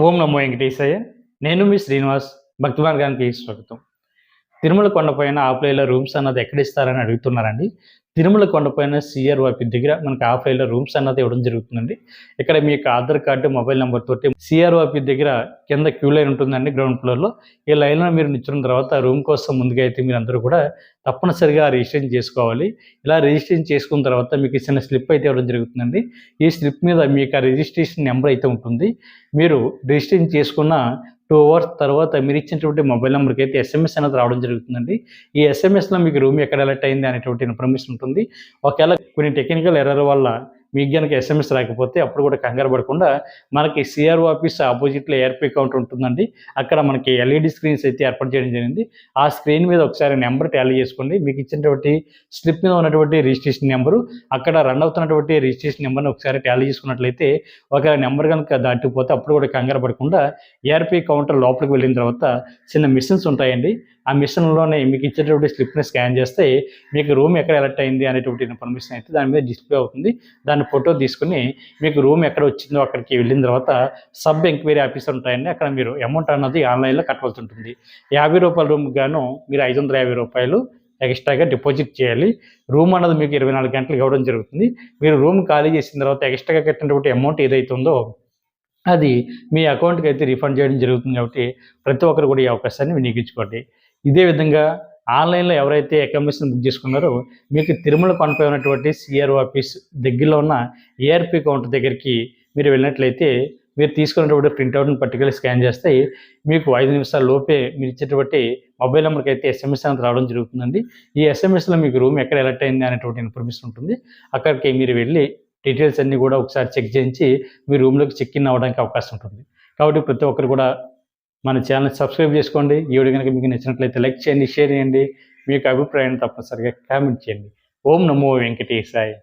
ఓం నమో వెంకటేశయ్య. నేను మీ శ్రీనివాస్. భక్తి మార్గానికి స్వాగతం. తిరుమల కొండపైన ఆఫ్లైన్లో రూమ్స్ అన్నది ఎక్కడ ఇస్తారని అడుగుతున్నారండి. తిరుమల కొండపైన సిఆర్ వాపి దగ్గర మనకి ఆఫ్లైన్లో రూమ్స్ అన్నది ఇవ్వడం జరుగుతుందండి. ఇక్కడ మీ యొక్క ఆధార్ కార్డు మొబైల్ నెంబర్ తోటి సిఆర్ దగ్గర కింద క్యూ లైన్ ఉంటుందండి గ్రౌండ్ ఫ్లోర్లో. ఈ లైన్లో మీరు నిల్చున్న తర్వాత రూమ్ కోసం ముందుగా అయితే మీరు అందరూ కూడా తప్పనిసరిగా రిజిస్ట్రేషన్ చేసుకోవాలి. ఇలా రిజిస్ట్రేషన్ చేసుకున్న తర్వాత మీకు చిన్న స్లిప్ అయితే ఇవ్వడం జరుగుతుందండి. ఈ స్లిప్ మీద మీ యొక్క రిజిస్ట్రేషన్ నెంబర్ అయితే ఉంటుంది. మీరు రిజిస్ట్రేషన్ చేసుకున్న టూ అవర్స్ తర్వాత మీరు ఇచ్చినటువంటి మొబైల్ నెంబర్కి అయితే ఎస్ఎంఎస్ అనేది రావడం జరుగుతుందండి. ఈ ఎస్ఎంఎస్లో మీకు రూమ్ ఎక్కడ ఎలర్ట్ అయింది అనేటువంటి ఇన్ఫర్మేషన్ ఉంటుంది. ఒకవేళ కొన్ని టెక్నికల్ ఎర్రర్ వల్ల మీకు కనుక ఎస్ఎంఎస్ రాకపోతే అప్పుడు కూడా కంగారు పడకుండా మనకి సిఆర్ఓ ఆఫీస్ ఆపోజిట్లో ఏఆర్పీ కౌంటర్ ఉంటుందండి. అక్కడ మనకి ఎల్ఈడి స్క్రీన్స్ అయితే ఏర్పాటు చేయడం జరిగింది. ఆ స్క్రీన్ మీద ఒకసారి నెంబర్ టాలీ చేసుకోండి. మీకు ఇచ్చినటువంటి స్లిప్ మీద ఉన్నటువంటి రిజిస్ట్రేషన్ నెంబరు అక్కడ రన్ అవుతున్నటువంటి రిజిస్ట్రేషన్ నెంబర్ని ఒకసారి టాలీ చేసుకున్నట్లయితే ఒక నెంబర్ కనుక దాటిపోతే అప్పుడు కూడా కంగారు పడకుండా ఏఆర్పీ కౌంటర్ లోపలికి వెళ్ళిన తర్వాత చిన్న మిషన్స్ ఉంటాయండి. ఆ మిషన్లోనే మీకు ఇచ్చేటువంటి స్లిప్ని స్కాన్ చేస్తే మీకు రూమ్ ఎక్కడ ఎలర్ట్ అయింది అనేటువంటి ఇన్ఫర్మేషన్ అయితే దాని మీద డిస్ప్లే అవుతుంది. దాని ఫోటో తీసుకుని మీకు రూమ్ ఎక్కడ వచ్చిందో అక్కడికి వెళ్ళిన తర్వాత సబ్ ఎంక్వైరీ ఆఫీసర్ ఉంటాయండి. అక్కడ మీరు అమౌంట్ అన్నది ఆన్లైన్లో కట్టవలసి ఉంటుంది యాభై రూపాయల రూమ్కి గాను మీరు ఐదు వందల యాభై రూపాయలు ఎక్స్ట్రాగా డిపాజిట్ చేయాలి. రూమ్ అన్నది మీకు ఇరవై నాలుగు గంటలు ఇవ్వడం జరుగుతుంది. మీరు రూమ్ ఖాళీ చేసిన తర్వాత ఎక్స్ట్రాగా కట్టినటువంటి అమౌంట్ ఏదైతుందో అది మీ అకౌంట్కి అయితే రిఫండ్ చేయడం జరుగుతుంది కాబట్టి ప్రతి ఒక్కరు కూడా ఈ అవకాశాన్ని వినియోగించుకోండి. ఇదే విధంగా ఆన్లైన్లో ఎవరైతే అకామిడేషన్ బుక్ చేసుకున్నారో మీకు తిరుమల కొనపై ఉన్నటువంటి సిఆర్ఓ ఆఫీస్ దగ్గరలో ఉన్న ఏఆర్పి కౌంటర్ దగ్గరికి మీరు వెళ్ళినట్లయితే మీరు తీసుకున్నటువంటి ప్రింట్అవుట్ని పర్టికులర్ స్కాన్ చేస్తే మీకు ఐదు నిమిషాల లోపే మీరు ఇచ్చేటువంటి మొబైల్ నెంబర్కి అయితే ఎస్ఎంఎస్ అనేది రావడం జరుగుతుందండి. ఈ ఎస్ఎంఎస్లో మీకు రూమ్ ఎక్కడ ఎలర్ట్ అయింది అనేటువంటి ఇన్ఫర్మేషన్ ఉంటుంది. అక్కడికి మీరు వెళ్ళి డీటెయిల్స్ అన్నీ కూడా ఒకసారి చెక్ చేయించి మీ రూమ్లోకి చెక్ ఇన్ అవ్వడానికి అవకాశం ఉంటుంది. కాబట్టి ప్రతి ఒక్కరు కూడా మన ఛానల్ సబ్స్క్రైబ్ చేసుకోండి. ఈ వీడియో కనుక మీకు నచ్చినట్లయితే లైక్ చేయండి షేర్ చేయండి. మీ యొక్క అభిప్రాయాన్ని తప్పనిసరిగా కామెంట్ చేయండి. ఓం నమో వెంకటేశాయ్.